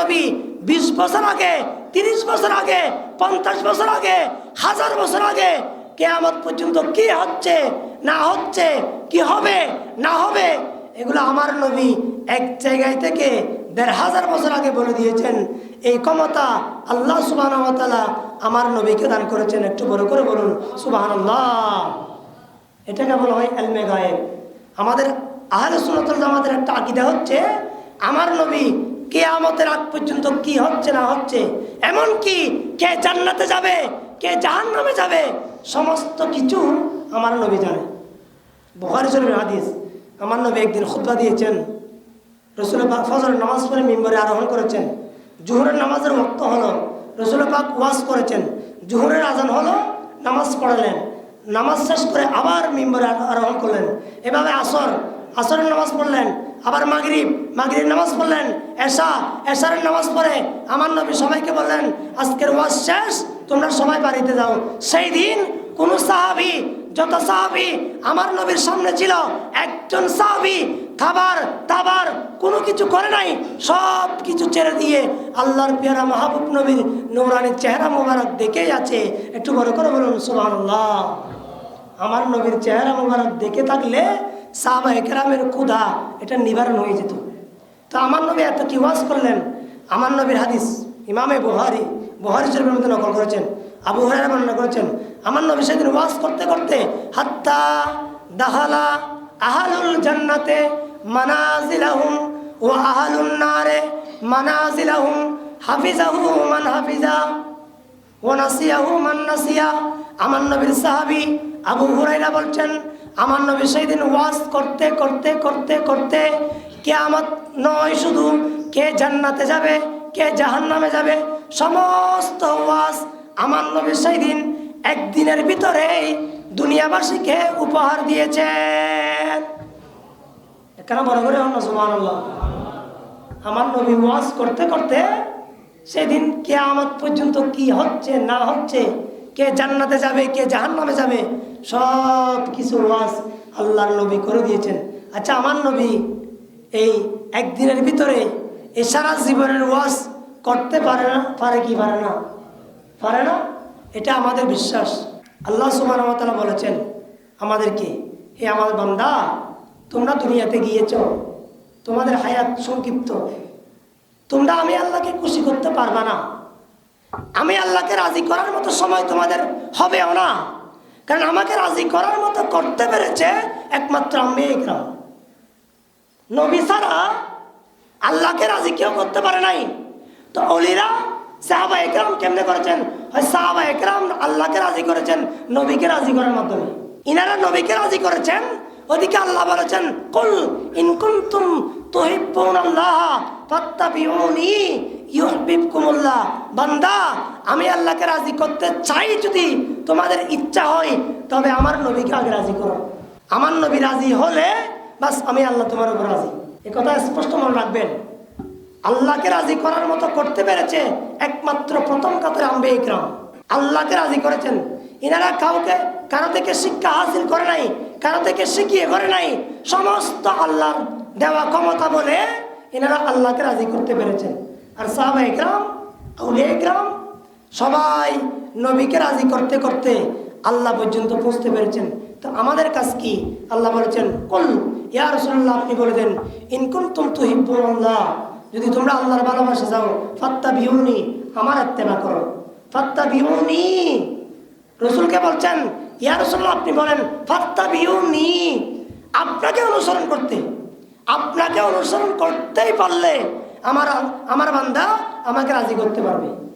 নবী বিশ বছর আগে, তিরিশ বছর আগে, পঞ্চাশ বছর আগে, হাজার বছর আগে কেয়ামত পর্যন্ত কি হচ্ছে, না হচ্ছে, কি হবে, না হবে, এগুলো আমার নবী এক জায়গায় থেকে দেড় হাজার বছর আগে বলে দিয়েছেন। এই ক্ষমতা আল্লাহ সুবাহ আমার নবীকে দান করেছেন। একটু বড় করে বলুন সুবাহ এটাকে বলা হয় এলমে গায়েব? আমাদের আহলে সুনতল জামাতের একটা আকিদা হচ্ছে, আমার নবী কেয়ামতের আগ পর্যন্ত কি হচ্ছে না হচ্ছে এমন কি কে জান্নাতে যাবে, কে জাহান্নামে যাবে, সমস্ত কিছু আমার নবী জানে। বুখারি শরীফের হাদিস, আমার নবী একদিন খুতবা দিয়েছেন। রসুল পাক নামাজ পড়ে মিম্বরে আরোহণ করেছেন। জোহরের নামাজের ওক্ত হলো, রসুল পাক ওয়াজ করেছেন। জোহরের আজান হলো, নামাজ পড়ালেন। নামাজ শেষ করে আবার মিম্বরে আরোহণ করলেন। এভাবে আসর আসরের নামাজ পড়লেন, আবার মাগরিব মাগরিব নামাজ পড়লেন, এশা, এশারের নামাজ পড়ে আমার নবী সবাইকে বললেন, আজকের ওয়াজ শেষ, তোমরা সবাই বাড়িতে যাও। সেই দিন কোন সাহাবি, যত সাহাবি আমার নবীর সামনে ছিল, একজন সাহাবি খাবার, দাবার কোনো কিছু করে নাই, সব কিছু ছেড়ে দিয়ে আল্লাহর পেয়ারা মাহবুব নবীর নৌরানির চেহারা মোবারক দেখেই আছে। একটু বড় করে বলুন, সুবহানাল্লাহ। আমার নবীর চেহারা মোবারক দেখে থাকলে সাহাবা একরামের ক্ষুধা, এটা নিবারণ হয়ে যেত। তো আমার নবী এত কি ওয়াজ করলেন? আমার নবীর হাদিস ইমামে বুহারি বুহারি শরীফের মধ্যে নকল করেছেন, আবু হরাইরা বর্ণনা করেছেন। আমার নবী সেদিন ওয়াজ করতে করতে, হাত্তা দাহালা আহালুল জান্নাতে মানাজিলাহুম ও আহালুন নারে মানাজিলাহুম হাফিজাহু মান হাফিজা ও নাসিয়াহু মান নাসিয়া। আমার নবীর সাহাবী আবু হুরাইরা বলছেন, আমার নবী সেই দিন ওয়াজ করতে করতে করতে করতে কেয়ামত নয় শুধু কে জান্নাতে যাবে, কে জাহান্নামে যাবে, সমস্ত ওয়াজ আমার নবী সেই দিন একদিনের ভিতরেই দুনিয়াবাসীকে উপহার দিয়েছেন। কেন বড় করে হন না, সুবহানাল্লাহ? আমার নবী ওয়াজ করতে করতে সেদিন কে আমার পর্যন্ত কি হচ্ছে, না হচ্ছে, কে জান্নাতে যাবে, কে জাহান্নামে যাবে সব কিছু ওয়াজ আল্লাহর নবী করে দিয়েছেন। আচ্ছা আমার নবী এই একদিনের ভিতরে এই সারা জীবনের ওয়াজ করতে পারে না, পারে কি পারে না? পারে না? এটা আমাদের বিশ্বাস। আল্লাহ সুবাহ বলেছেন, আমাদেরকে, হে আমার বান্দা, তোমরা দুনিয়াতে গিয়েছ, তোমাদের হায়াত সংক্ষিপ্ত। তোমরা আমি আল্লাহকে খুশি করতে পারবা না। আমি আল্লাহকে রাজি করার মতো সময় তোমাদের হবেও না। কারণ আমাকে রাজি করার মতো করতে পেরেছে একমাত্র আমি একরাম নবী ছাড়া আল্লাহকে রাজি কেউ করতে পারে নাই। তো অলিরা সাহাবা একরাম কেমনে করেছেন? সাহাবা একরাম আল্লাহকে রাজি করেছেন, নবীকে রাজি করার মাধ্যমে। ইনারা নবীকে রাজি করেছেন, ওদিকে আল্লাহ বলেছেন, কুল ইন কুনতুম তুহিব্বুন আল্লাহ ফাত্তাবিউনি ইউহিব্বুকুমুল্লাহ বান্দা, আমি আল্লাহকে রাজি করতে চাই যদি তোমাদের ইচ্ছা হয়, তবে আমার নবীকে আগে রাজি করো। আমার নবী রাজি হলে বাস আমি আল্লাহ তোমার উপর রাজি। এ কথা স্পষ্ট মনে রাখবেন। আল্লাহকে রাজি করার মতো করতে পেরেছে একমাত্র প্রথম কাতারে আম্বে ইকরাম। আল্লাহকে রাজি করেছেন। এনারা কাউকে, কারও থেকে শিক্ষা হাসিল করে নাই, কারও থেকে শিখিয়ে করে নাই, সমস্ত আল্লাহর দেওয়া ক্ষমতা বলে এনারা আল্লাহকে রাজি করতে পেরেছেন আর সাহাবা ইকরাম আউলিয়া ইকরাম সবাই নবীকে রাজি করতে করতে আল্লাহ পর্যন্ত পৌঁছতে পেরেছেন। তো আমাদের কাজ কি? আল্লাহ বলেছেন, কল, ইয়া রাসূলুল্লাহ, আপনি বলে দেন ইনকুন তুম তুহিব্বুন আল্লাহ যদি তোমরা আল্লাহর ভালোবাসা যাও ফাত্তা বিহুনি আমার আত্মেবা করো। ফাত্তা বিহুনি রসুলকে বলছেন, ইয়া রসুল্লাহ আপনি বলেন ফাত্তা বিহুনি আপনাকে অনুসরণ করতে। আপনাকে অনুসরণ করতেই পারলে আমার আমার বান্দা আমাকে রাজি করতে পারবে।